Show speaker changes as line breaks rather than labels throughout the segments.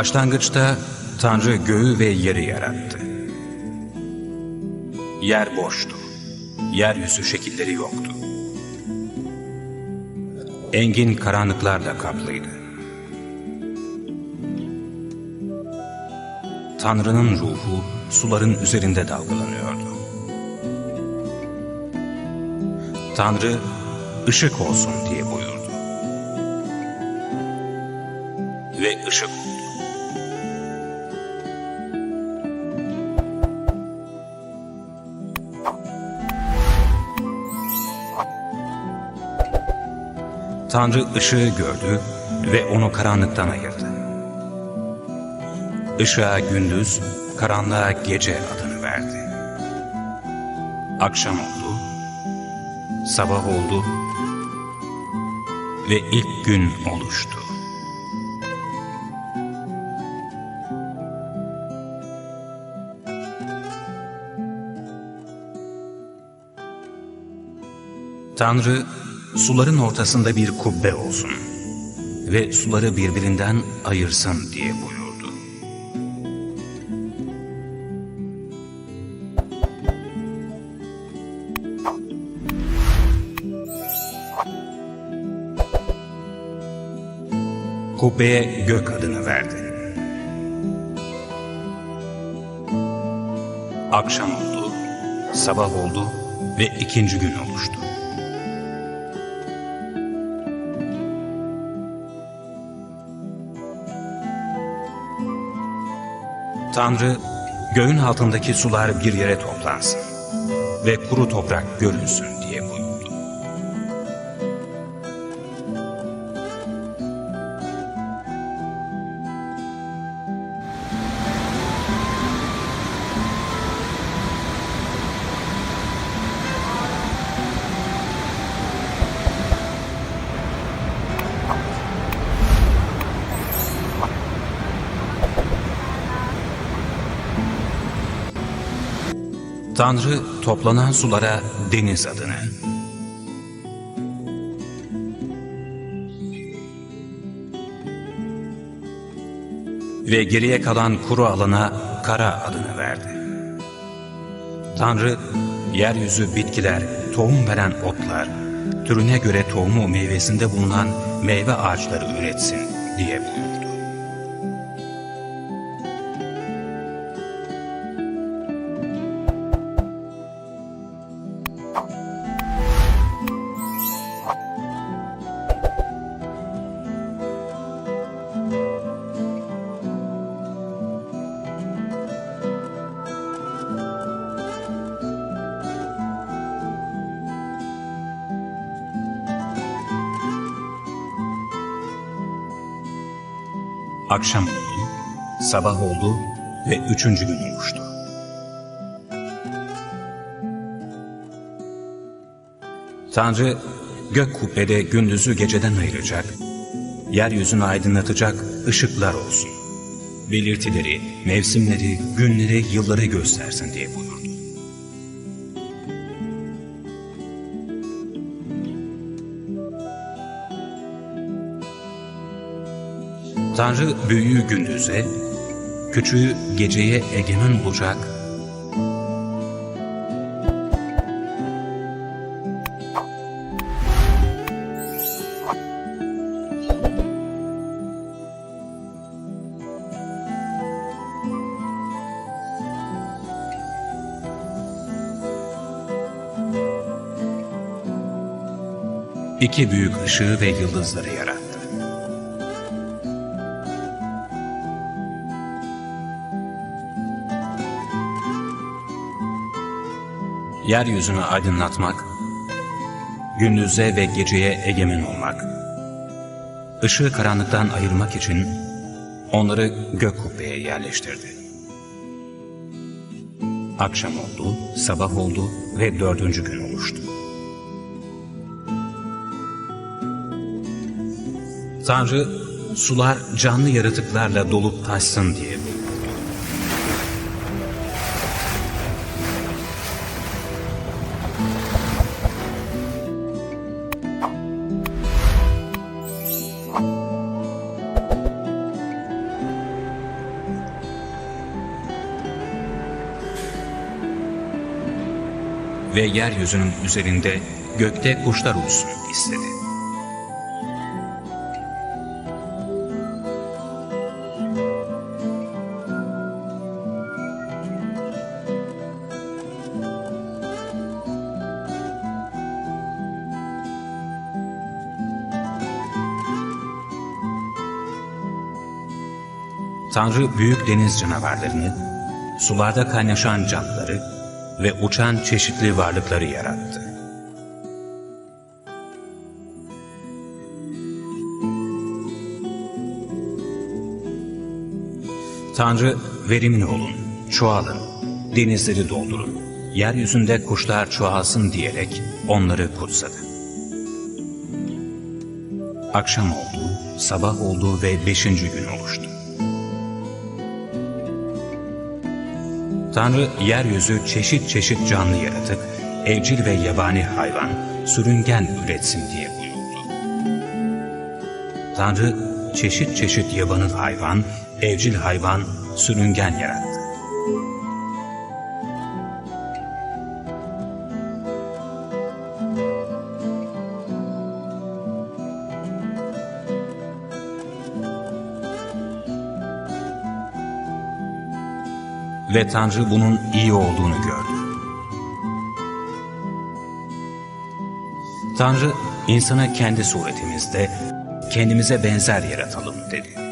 Başlangıçta Tanrı göğü ve yeri yarattı. Yer boştu. Yeryüzü şekilleri yoktu. Engin karanlıklarla kaplıydı. Tanrı'nın ruhu suların üzerinde dalgalanıyordu. Tanrı ışık olsun diye buyurdu. Ve ışık Tanrı ışığı gördü ve onu karanlıktan ayırdı. Işığa gündüz, karanlığa gece adını verdi. Akşam oldu, sabah oldu ve ilk gün oluştu. Tanrı suların ortasında bir kubbe olsun ve suları birbirinden ayırsın diye buyurdu. Kubbeye gök adını verdi. Akşam oldu, sabah oldu ve ikinci gün oluştu. Tanrı, göğün altındaki sular bir yere toplansın ve kuru toprak görünsün Tanrı toplanan sulara deniz adını, ve geriye kalan kuru alana kara adını verdi. Tanrı, yeryüzü bitkiler, tohum veren otlar, türüne göre tohumu meyvesinde bulunan meyve ağaçları üretsin diye buyurdu. Akşam oldu, sabah oldu ve üçüncü gün olmuştu. Tanrı gök kubbede gündüzü geceden ayıracak, yeryüzünü aydınlatacak ışıklar olsun. Belirtileri, mevsimleri, günleri, yılları göstersin diye buyurdu. Tanrı büyüğü gündüze, küçüğü geceye egemen olacak, iki büyük ışığı ve yıldızları yarattı. Yeryüzünü aydınlatmak, gündüze ve geceye egemen olmak, ışığı karanlıktan ayırmak için onları gök kubbeye yerleştirdi. Akşam oldu, sabah oldu ve dördüncü gün oluştu. Tanrı, sular canlı yaratıklarla dolup taşsın diye ve yeryüzünün üzerinde gökte kuşlar uçsun istedi. Tanrı büyük deniz canavarlarını, sularda kaynaşan canlıları ve uçan çeşitli varlıkları yarattı. Tanrı verimli olun, çoğalın, denizleri doldurun, yeryüzünde kuşlar çoğalsın diyerek onları kutsadı. Akşam oldu, sabah oldu ve beşinci gün oluştu. Tanrı yeryüzü çeşit çeşit canlı yaratık, evcil ve yabani hayvan, sürüngen üretsin diye buyurdu. Tanrı çeşit çeşit yabanıl hayvan, evcil hayvan, sürüngen yarattı. Ve Tanrı bunun iyi olduğunu gördü. Tanrı insanı kendi suretimizde, kendimize benzer yaratalım dedi.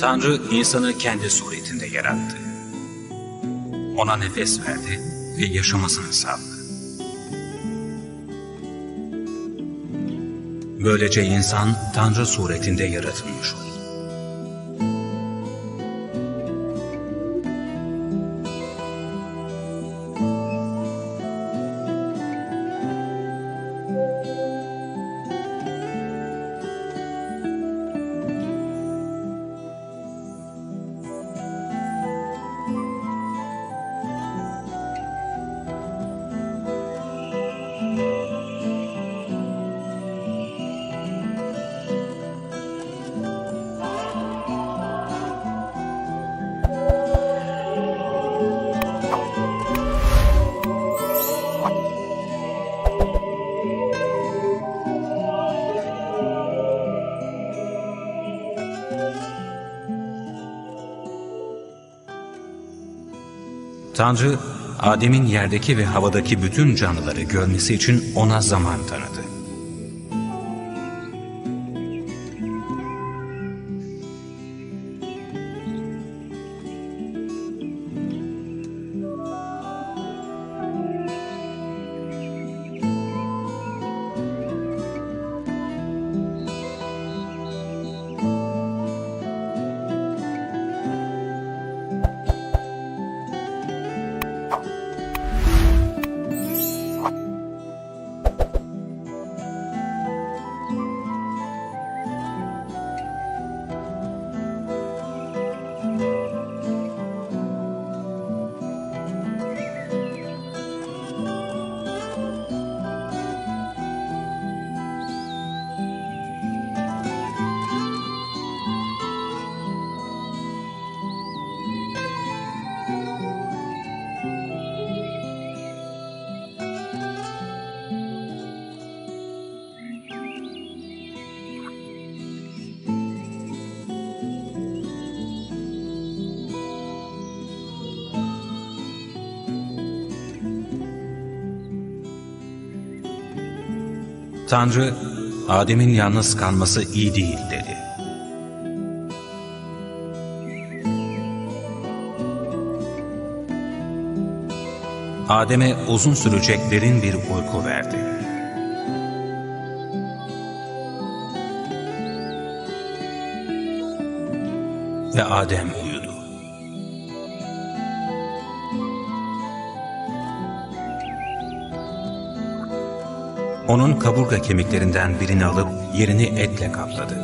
Tanrı insanı kendi suretinde yarattı. Ona nefes verdi ve yaşamasını sağladı. Böylece insan Tanrı suretinde yaratılmış oldu. Tanrı, Adem'in yerdeki ve havadaki bütün canlıları görmesi için ona zaman tanıdı. Tanrı, Adem'in yalnız kalması iyi değil dedi. Adem'e uzun sürecek derin bir uyku verdi. Ve Adem uyudu. Onun kaburga kemiklerinden birini alıp yerini etle kapladı.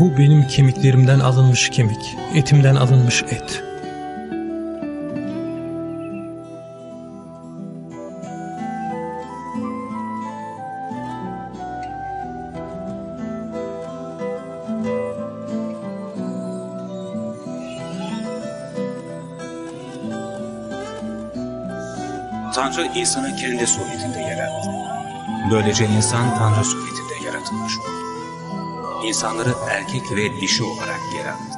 Bu benim kemiklerimden alınmış kemik, etimden alınmış et.
Tanrı insanı kendi suretinde yarattı. Böylece insan Tanrı suretinde yaratılmış oldu. İnsanları erkek ve dişi olarak yarattı.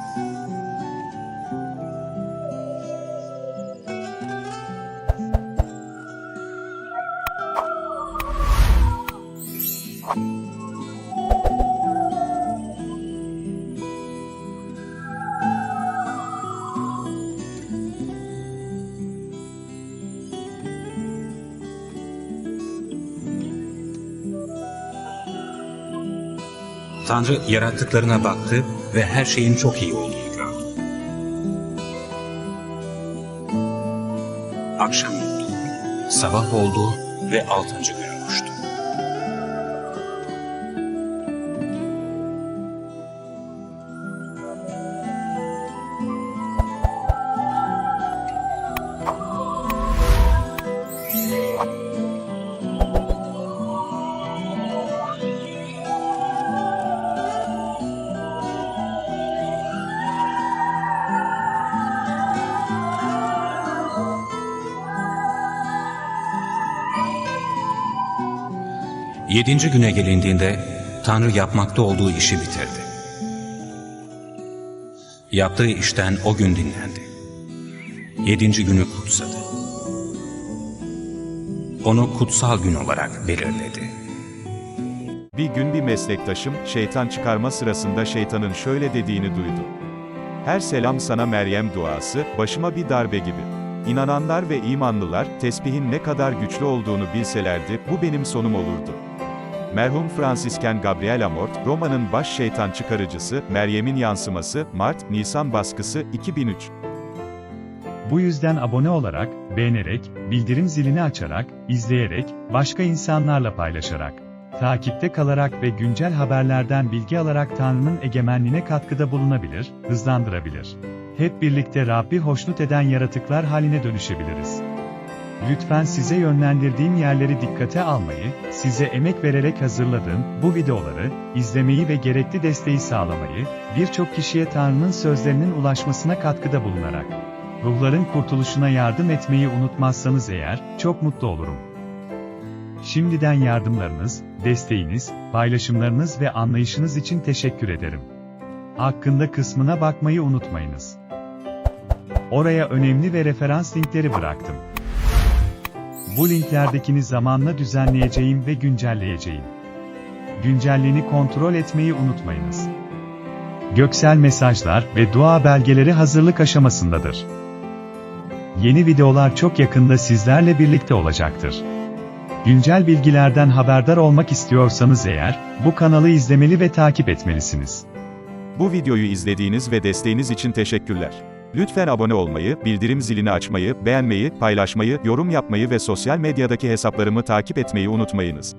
Tanrı yarattıklarına baktı ve her şeyin çok iyi olduğunu gördü. Akşam oldu, sabah oldu ve altıncı gün Yedinci güne gelindiğinde Tanrı yapmakta olduğu işi bitirdi. Yaptığı işten o gün dinlendi. Yedinci günü kutsadı. Onu kutsal gün olarak belirledi.
Bir gün bir meslektaşım, şeytan çıkarma sırasında şeytanın şöyle dediğini duydu. Her selam sana Meryem duası, başıma bir darbe gibi. İnananlar ve imanlılar, tesbihin ne kadar güçlü olduğunu bilselerdi, bu benim sonum olurdu. Merhum Fransisken Gabriel Amort, Roma'nın baş şeytan çıkarıcısı, Meryem'in yansıması, Mart, Nisan baskısı, 2003.
Bu yüzden abone olarak, beğenerek, bildirim zilini açarak, izleyerek, başka insanlarla paylaşarak, takipte kalarak ve güncel haberlerden bilgi alarak Tanrı'nın egemenliğine katkıda bulunabilir, hızlandırabilir. Hep birlikte Rabbi hoşnut eden yaratıklar haline dönüşebiliriz. Lütfen size yönlendirdiğim yerleri dikkate almayı, size emek vererek hazırladığım bu videoları izlemeyi ve gerekli desteği sağlamayı, birçok kişiye Tanrı'nın sözlerinin ulaşmasına katkıda bulunarak ruhların kurtuluşuna yardım etmeyi unutmazsanız eğer çok mutlu olurum. Şimdiden yardımlarınız, desteğiniz, paylaşımlarınız ve anlayışınız için teşekkür ederim. Hakkında kısmına bakmayı unutmayınız. Oraya önemli ve referans linkleri bıraktım. Bu linklerdekini zamanla düzenleyeceğim ve güncelleyeceğim. Güncelliğini kontrol etmeyi unutmayınız. Göksel mesajlar ve dua belgeleri hazırlık aşamasındadır. Yeni videolar çok yakında sizlerle birlikte olacaktır. Güncel bilgilerden haberdar olmak istiyorsanız eğer, bu kanalı izlemeli ve takip etmelisiniz.
Bu videoyu izlediğiniz ve desteğiniz için teşekkürler. Lütfen abone olmayı, bildirim zilini açmayı, beğenmeyi, paylaşmayı, yorum yapmayı ve sosyal medyadaki hesaplarımı takip etmeyi unutmayınız.